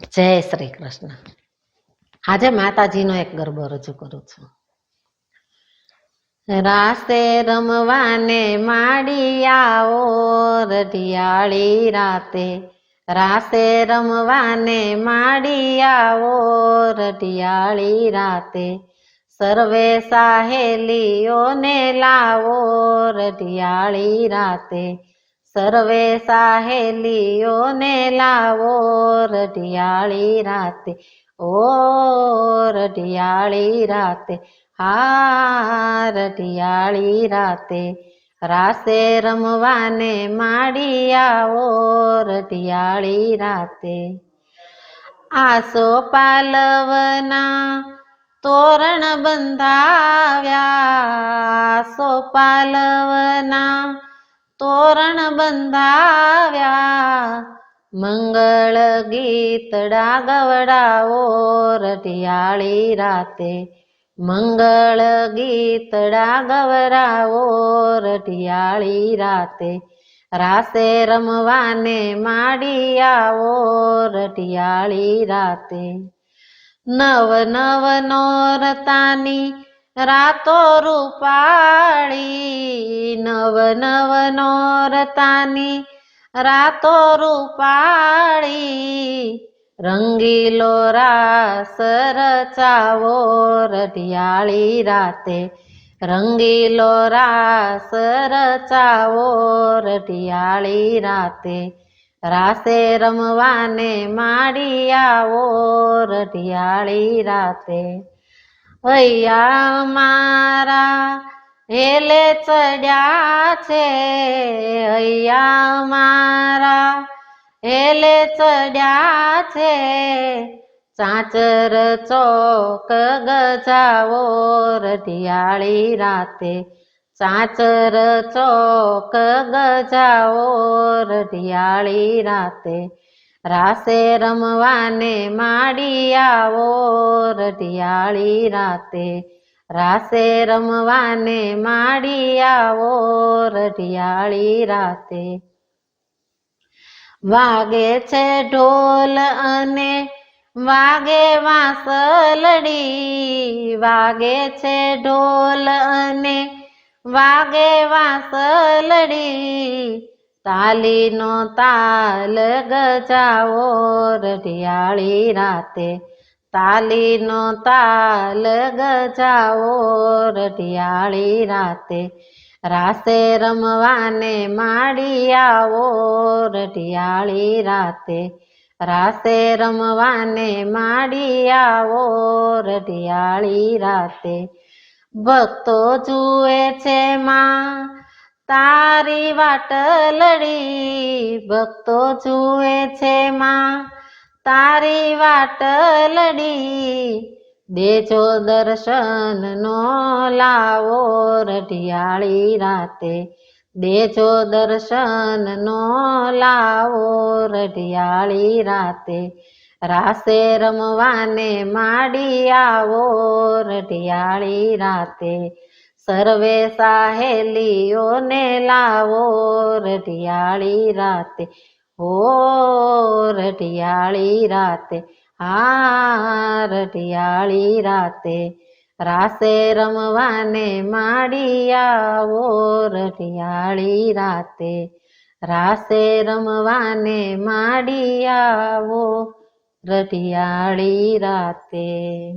જય શ્રી કૃષ્ણ. આજે માતાજીનો એક ગરબો રજૂ કરું છું. રાસે રમવાને આવો, રઢિયાળી રાતે. રાસે રમવાને માડિયાઓ રઢિયાળી રાતે. સર્વે સાહેલીઓને લાવો, રઢિયાળી રાતે. સર્વે સાહેલીઓને લાવો રઢિયાળી રાતે ઓ રઢિયાળી રાતે હા રઢિયાળી રાતે રાસે રમવાને માડી આવો રઢિયાળી રાતે આસો પાલવના તોરણ બંધાવ્યા આસો પાલવના તોરણ બંધાવ્યા. મંગળ ગીતડા ગવડાવો રઢિયાળી રાતે. મંગળ ગીતડા ગવરાવો રઢિયાળી રાતે. રાસે રમવાને માડી આવો રઢિયાળી રાતે. નવ નવ નોરતાની રાતો રૂપાળી નવ નવ નોરતાની. રાતો રૂપાળી રંગીલો રાસ રચાવો રઢિયાળી રાતે. રંગીલો રાસ રચાવો રઢિયાળી રાતે. રાસે રમવાને માડી આવો રઢિયાળી રાતે. હૈયા મારા, હેલે ચડ્યા છે. હૈયા મારા, હેલે ચડ્યા છે. ચાચર ચોક ગજાવો, રઢિયાળી રાતે ચાચર ચોક ગજાવો, રઢિયાળી રાતે. રાસે રમવાને માડી આવો રઢિયાળી રાતે. રાસે રમવાને માડી આવો રઢિયાળી રાતે. વાગે છે ઢોલ અને વાગે વાંસલડી. વાગે છે ઢોલ અને વાગે વાંસલડી. તાલીનો તાલ ગજાવો રઢિયાળી રાતે. તાલીનો તાલ ગજાવો, રઢિયાળી રાતે રાસે રમવાને માડી આવો, રઢિયાળી રાતે રાસે રમવાને માડી આવો, રઢિયાળી રાતે ભક્તો જુએ છે માં, તારી વાટલડી ભક્તો જુએ છે માં તારી વાટલડી દેજો દર્શન નો લાવો રઢિયાળી રાતે. દેજો દર્શન નો લાવો રઢિયાળી રાતે. રાસે રમવાને માડી આવો રઢિયાળી રાતે. સર્વે સાહેલીઓને લાવો રઢિયાળી રાતે. હો રઢિયાળી રાતે આ રઢિયાળી રાતે. રાસે રમવાને માડી આવો રઢિયાળી રાતે. રાસે રમવાને માડી આવો રઢિયાળી રાતે.